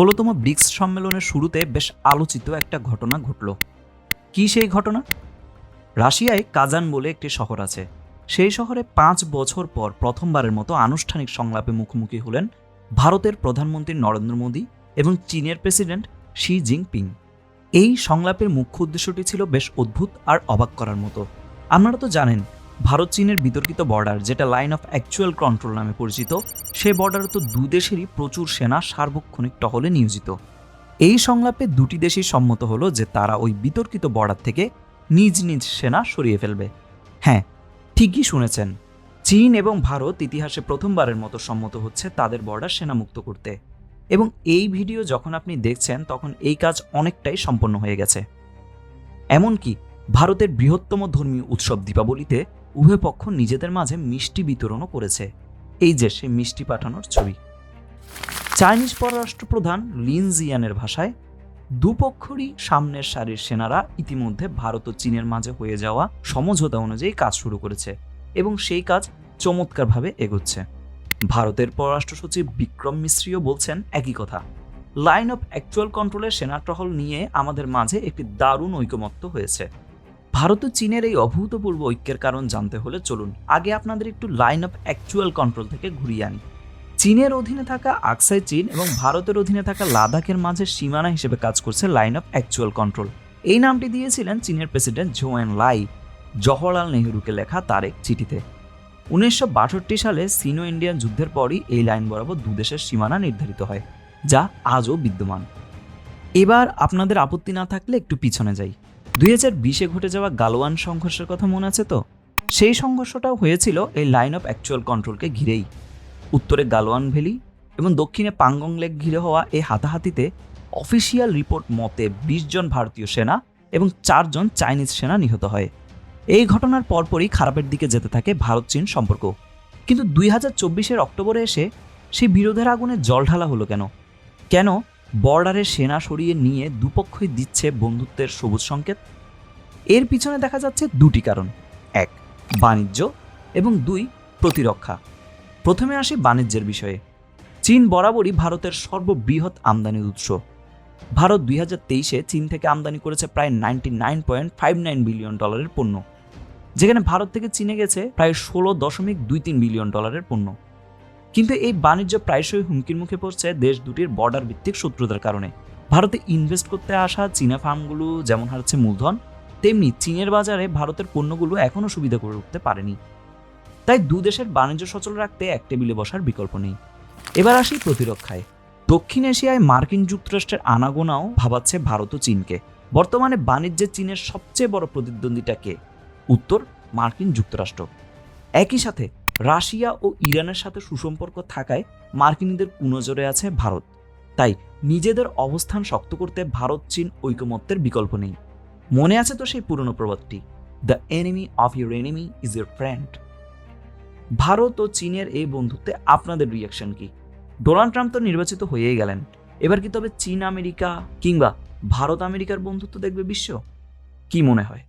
ষোলোতম ব্রিক্স সম্মেলনের শুরুতে বেশ আলোচিত একটা ঘটনা ঘটল। কি সেই ঘটনা? রাশিয়ায় কাজান বলে একটি শহর আছে। সেই শহরে পাঁচ বছর পর প্রথমবারের মতো আনুষ্ঠানিক সংলাপে মুখোমুখি হলেন ভারতের প্রধানমন্ত্রী নরেন্দ্র মোদী এবং চীনের প্রেসিডেন্ট শি জিনপিং। এই সংলাপের মুখ্য উদ্দেশ্যটি ছিল বেশ অদ্ভুত আর অবাক করার মতো। আপনারা তো জানেন ভারত চীনের বিতর্কিত বর্ডার যেটা লাইন অফ অ্যাকচুয়াল কন্ট্রোল নামে পরিচিত, সে বর্ডারে তো দু দেশেরই প্রচুর সেনা সার্বক্ষণিক টহলে নিয়োজিত। এই সংলাপে দুটি দেশই সম্মত হলো যে তারা ওই বিতর্কিত বর্ডার থেকে নিজ নিজ সেনা সরিয়ে ফেলবে। হ্যাঁ ঠিকই শুনেছেন। চীন এবং ভারত ইতিহাসে প্রথমবারের মতো সম্মত হচ্ছে তাদের বর্ডার সেনামুক্ত করতে। এবং এই ভিডিও যখন আপনি দেখছেন, তখন এই কাজ অনেকটাই সম্পন্ন হয়ে গেছে। এমনকি ভারতের বৃহত্তম ধর্মীয় উৎসব দীপাবলিতে উভয় পক্ষ নিজেদের মাঝে মিষ্টি বিতরণও করেছে। এই যে সেই মিষ্টি পাঠানোর ছবি। চাইনিজ পররাষ্ট্রপ্রধান লিন জিয়ানের ভাষায়, দুপক্ষরই সামনের সারির সেনারা ইতিমধ্যে ভারত ও চীনের মাঝে হয়ে যাওয়া সমঝোতা অনুযায়ী কাজ শুরু করেছে এবং সেই কাজ চমৎকারভাবে এগোচ্ছে। ভারতের পররাষ্ট্র সচিব বিক্রম মিশ্রিও বলছেন একই কথা। লাইন অফ অ্যাকচুয়াল কন্ট্রোলের সেনা টহল নিয়ে আমাদের মাঝে একটি দারুণ ঐকমত্য হয়েছে। ভারত ও চীনের এই অভূতপূর্ব ঐক্যের কারণ জানতে হলে চলুন আগে আপনাদের একটু লাইন অফ অ্যাকচুয়াল কন্ট্রোল থেকে ঘুরিয়ে আনি। চীনের অধীনে থাকা আকসাই চীন এবং ভারতের অধীনে থাকা লাদাখের মাঝে সীমানা হিসেবে কাজ করছে লাইন অফ অ্যাকচুয়াল কন্ট্রোল এই নামটি দিয়েছিলেন চীনের প্রেসিডেন্ট জোয়েন লাই, জওহরলাল নেহরুকে লেখা তার এক চিঠিতে। উনিশশো বাষট্টি সালে সিনো ইন্ডিয়ান যুদ্ধের পরই এই লাইন বরাবর দুদেশের সীমানা নির্ধারিত হয়, যা আজও বিদ্যমান। এবার আপনাদের আপত্তি না থাকলে একটু পিছনে যাই। দুই হাজার বিশে ঘটে যাওয়া গালোয়ান সংঘর্ষের কথা মনে আছে তো? সেই সংঘর্ষটাও হয়েছিল এই লাইন অফ অ্যাকচুয়াল কন্ট্রোলকে ঘিরেই। উত্তরে গালোয়ান ভ্যালি এবং দক্ষিণে পাঙ্গং লেক ঘিরে হওয়া এই হাতাহাতিতে অফিসিয়াল রিপোর্ট মতে বিশ জন ভারতীয় সেনা এবং চারজন চাইনিজ সেনা নিহত হয়। এই ঘটনার পরপরই খারাপের দিকে যেতে থাকে ভারত চীন সম্পর্ক। কিন্তু দুই হাজার চব্বিশের অক্টোবরে এসে সেই বিরোধের আগুনে জল ঢালা হলো কেন? কেন বর্ডারে সেনা সরিয়ে নিয়ে দুপক্ষই দিচ্ছে বন্ধুত্বের সবুজ সংকেত। এর পিছনে দেখা যাচ্ছে দুটি কারণ। এক, বাণিজ্য এবং দুই, প্রতিরক্ষা। প্রথমে আসি বাণিজ্যের বিষয়ে। চীন বরাবরই ভারতের সর্ববৃহৎ আমদানির উৎস। ভারত দুই হাজার তেইশে চীন থেকে আমদানি করেছে প্রায় ninety nine point five nine billion ডলারের পণ্য, যেখানে ভারত থেকে চীনে গেছে প্রায় ষোলো দশমিক দুই তিন বিলিয়ন ডলারের পণ্য। কিন্তু এই বাণিজ্য প্রায়শই হুমকির মুখে পড়ছে দেশ দুটির বর্ডার ভিত্তিক শত্রুতার কারণে। ভারতে ইনভেস্ট করতে আসা চীনা ফার্মগুলো যেমন হারছে মূলধন, তেমনি চীনের বাজারে ভারতের পণ্যগুলো এখনও সুবিধা করে উঠতে পারেনি। তাই দু দেশের বাণিজ্য সচল রাখতে এক টেবিলে বসার বিকল্প নেই। এবার আসি প্রতিরক্ষায়। দক্ষিণ এশিয়ায় মার্কিন যুক্তরাষ্ট্রের আনাগোনাও ভাবাচ্ছে ভারত ও চীনকে। বর্তমানে বাণিজ্যে চীনের সবচেয়ে বড় প্রতিদ্বন্দ্বিতা কে? উত্তর মার্কিন যুক্তরাষ্ট্র। একই সাথে রাশিয়া ও ইরানের সাথে সুসম্পর্ক থাকায় মার্কিনীদের কুনজরে আছে ভারত। তাই নিজেদের অবস্থান শক্ত করতে ভারত, চীন ঐকমত্যের বিকল্প নেই। মনে আছে তো সেই পুরনো প্রবাদটি? The enemy of your enemy is your friend Bharat ও চীনের এই বন্ধুত্বে আপনাদের রিয়াকশন কি? ডোনাল্ড ট্রাম্প তো নির্বাচিত হয়েই গেলেন। এবার কি তবে চীন, আমেরিকা কিংবা ভারত, আমেরিকার বন্ধুত্ব দেখবে বিশ্ব? কি মনে হয়?